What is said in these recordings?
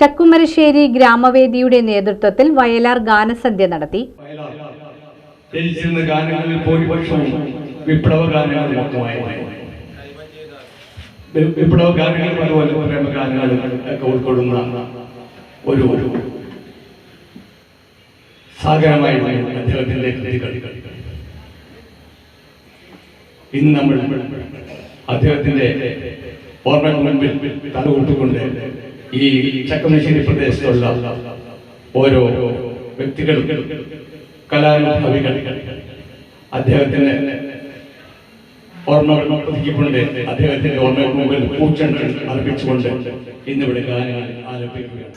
ചക്കുമരശ്ശേരി ഗ്രാമവേദിയുടെ നേതൃത്വത്തിൽ വയലാർ ഗാനസന്ധ്യ നടത്തി. ഗാനങ്ങളിൽ ഭൂരിപക്ഷവും വിപ്ലവ ഗാനങ്ങൾ വിപ്ലവ ഗാനങ്ങളും അതുപോലെ പ്രേമ ഗാനങ്ങൾ ഉൾക്കൊള്ളുന്ന ഒരു ഒരു സാഗരമായിരുന്നു അദ്ദേഹത്തിന്റെ ഇന്ന് നമ്മൾ അദ്ദേഹത്തിന്റെ ഓർമ്മകൾ മുൻപിൽ തലകൂട്ടുകൊണ്ട് ഈ ചക്കമശ്ശേരി പ്രദേശത്തുള്ള ഓരോ വ്യക്തികൾ കലാനുഭവികൾ അദ്ദേഹത്തിന് ഓർമ്മകൾ പ്രതിക്കൊണ്ട് അദ്ദേഹത്തിന്റെ ഓർമ്മകൾ മുമ്പിൽ പൂച്ചെണ്ട് അർപ്പിച്ചുകൊണ്ട് ഇന്നിവിടെ ഗാനങ്ങൾ ആലപിക്കുകയാണ്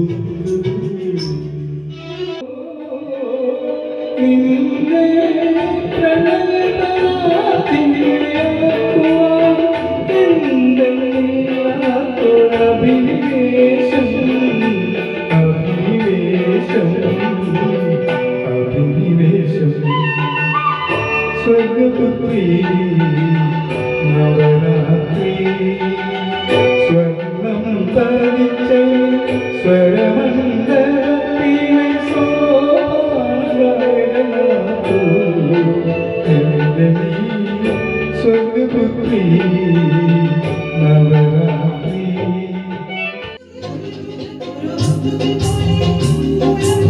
നവരാത്രി സ്വർണം തരിച്ച സ്വരമണ്ഡലത്തിലെ സോപാനഗായകനാഥോ എന്റെ നീ സ്വർഗപുത്രി നവരാത്രി കൂടി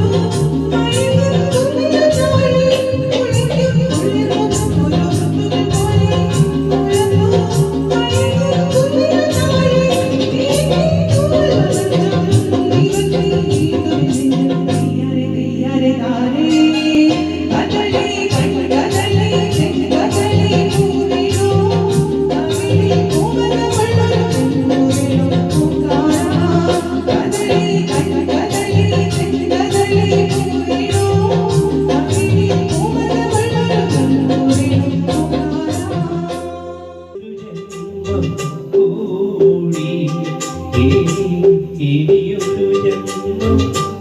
to the moon.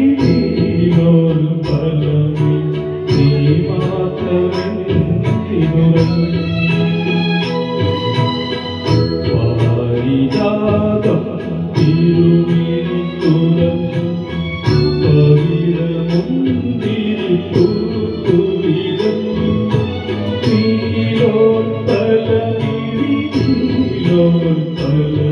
തലതിരിയിലോ തലതിരിയിലോ തല